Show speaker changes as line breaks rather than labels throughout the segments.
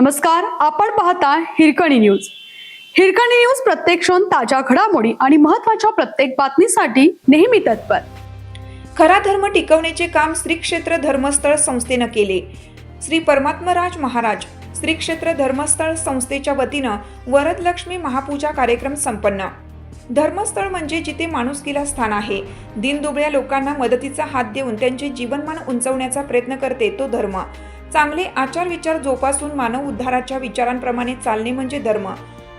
नमस्कार आपण पाहता हिरकणी न्यूज. हिरकणी न्यूज प्रत्येक क्षण ताज्या घडामोडी आणि महत्त्वाच्या प्रत्येक बातमीसाठी नेहमी तत्पर.
खरा धर्म टिकवण्याचे काम श्री क्षेत्र धर्मस्थळ संस्थेनं केले. श्री परमात्मराज महाराज श्री क्षेत्र धर्मस्थळ संस्थेच्या वतीनं वरदलक्ष्मी महापूजा कार्यक्रम संपन्न. धर्मस्थळ म्हणजे जिथे माणुसकीला स्थान आहे. दिनदुबळ्या लोकांना मदतीचा हात देऊन त्यांचे जीवनमान उंचवण्याचा प्रयत्न करते तो धर्म. चांगले आचार विचार जोपासून मानव उद्धाराच्या विचारांप्रमाणे चालणे म्हणजे धर्म.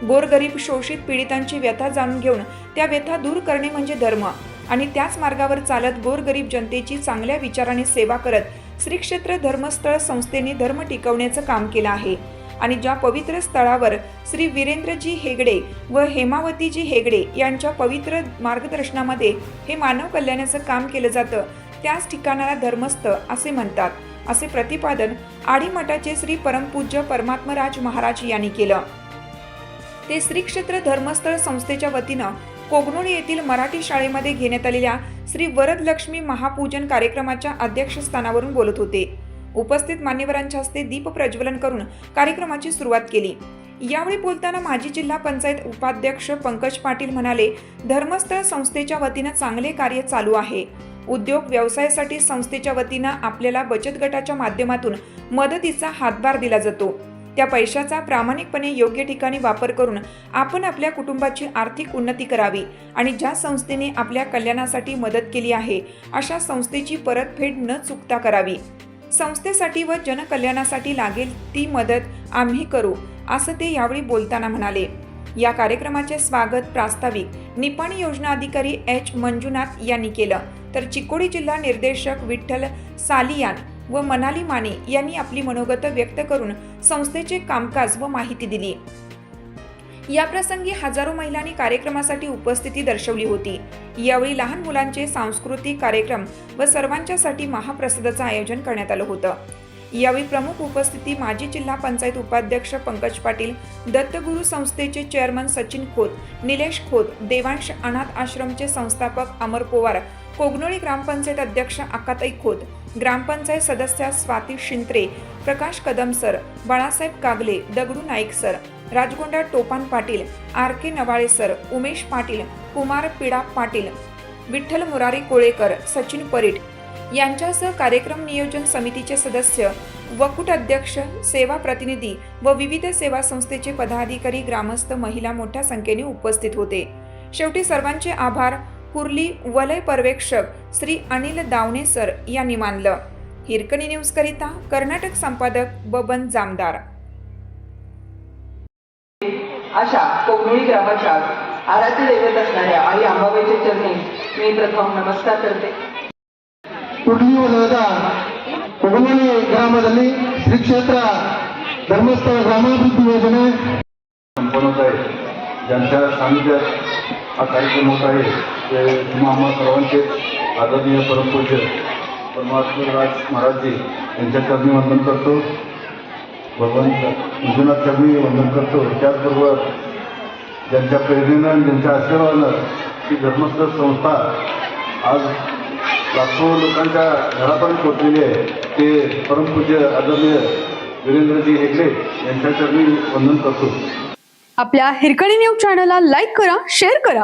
गोरगरीब शोषित पीडितांची व्यथा जाणून घेऊन त्या व्यथा दूर करणे म्हणजे धर्म आणि त्याच मार्गावर चालत गोरगरीब जनतेची चांगल्या विचाराने सेवा करत श्रीक्षेत्र धर्मस्थळ संस्थेने धर्म टिकवण्याचं काम केलं आहे. आणि ज्या पवित्र स्थळावर श्री वीरेंद्रजी हेगडे व हेमावतीजी हेगडे यांच्या पवित्र मार्गदर्शनामध्ये हे मानव कल्याणाचं काम केलं जातं त्याच ठिकाणाला धर्मस्थ असे म्हणतात. असे प्रतिपादन आडीमठाचे श्री परमपूज्य परमात्मराज महाराज यांनी केलं. ते श्री क्षेत्र धर्मस्थळ संस्थेच्या वतीनं कोगनोळी येथील मराठी शाळेमध्ये घेण्यात आलेल्या श्री वरदलक्ष्मी महापूजन कार्यक्रमाच्या अध्यक्षस्थानावरून बोलत होते. उपस्थित मान्यवरांच्या हस्ते दीप प्रज्वलन करून कार्यक्रमाची सुरुवात केली. यावेळी बोलताना माजी जिल्हा पंचायत उपाध्यक्ष पंकज पाटील म्हणाले धर्मस्थळ संस्थेच्या वतीनं चांगले कार्य चालू आहे. उद्योग व्यवसायासाठी संस्थेच्या वतीनं आपल्याला बचत गटाच्या माध्यमातून मदतीचा हातभार दिला जातो. त्या पैशाचा प्रामाणिकपणे योग्य ठिकाणी वापर करून आपण आपल्या कुटुंबाची आर्थिक उन्नती करावी आणि ज्या संस्थेने आपल्या कल्याणासाठी मदत केली आहे अशा संस्थेची परतफेड न चुकता करावी. संस्थेसाठी व जनकल्याणासाठी लागेल ती मदत आम्ही करू असं ते यावेळी बोलताना म्हणाले. या कार्यक्रमाचे स्वागत प्रास्ताविक निपाणी योजना अधिकारी एच मंजुनाथ यांनी केलं. तर चिकोडी जिल्हा निर्देशक विठ्ठल सालियान व मनाली माने यांनी आपली मनोगत व्यक्त करून संस्थेचे कामकाज व माहिती दिली. याप्रसंगी हजारो महिलांनी कार्यक्रमासाठी उपस्थिती दर्शवली होती. यावेळी लहान मुलांचे सांस्कृतिक कार्यक्रम व सर्वांच्यासाठी महाप्रसादाचं आयोजन करण्यात आलं होतं. यावेळी प्रमुख उपस्थिती माजी जिल्हा पंचायत उपाध्यक्ष पंकज पाटील दत्तगुरू संस्थेचे चेअरमन सचिन खोत निलेश खोत देवांश अनाथ आश्रमचे संस्थापक अमर पोवार कोगनोळी ग्रामपंचायत अध्यक्ष आकाताई खोत ग्रामपंचायत सदस्या Swati Shintre Prakash Kadam sir Balasaheb Kagale Dagdu Naik sir Rajgonda Topan Patil R K Navale sir Umesh Patil Kumar Pida Patil Vitthal Murari Kolekar Sachin Parit. यांच्यासह कार्यक्रम नियोजन समितीचे सदस्य वकुट अध्यक्ष सेवा प्रतिनिधी व विविध सेवा संस्थेचे पदाधिकारी ग्रामस्थ महिला मोठ्या संख्येने उपस्थित होते. शेवटी सर्वांचे आभार. कुर्ली वलय पर्यवेक्षक श्री अनिल दावणे सर यांनी मानलं हिरकणी न्यूज करिता कर्नाटक संपादक बबन जामदार
अशा कोकणी ग्रामाच्या आराध्य दैवत असणाऱ्या आई अंबाबाईच्या चरणी मी प्रथम नमस्कार करते
ಕುಡ್ಲಿ ವಲಯದ ಕೊಗನೋಳಿ ಗ್ರಾಮದಲ್ಲಿ ಶ್ರೀ ಕ್ಷೇತ್ರ ಧರ್ಮಸ್ಥಳ ಗ್ರಾಮಾಭಿವೃದ್ಧಿ ಯೋಜನೆ
संपन्न होत आहे ज्यांच्या सानिध्यात हा कार्यक्रम होत आहे ते तुम्हा आम्हा सर्वांचे आदरणीय परमपूज्य परमात्मराज महाराजजी यांच्या चरणी वंदन करतो. भगवंत मंजुनाथ चरणी वंदन करतो. त्याचबरोबर ज्यांच्या प्रेरणेनं आणि ज्यांच्या आशीर्वादानं ही धर्मस्थळ संस्था आज लाखो लोकांच्या घरापर्यंत पोचलेली आहे. ते परमपूज्य आदरणीय वीरेंद्रजी हेगडे यांच्या चरणी वंदन करतो.
आपल्या हिरकणी न्यूज चॅनलला लाईक करा शेअर करा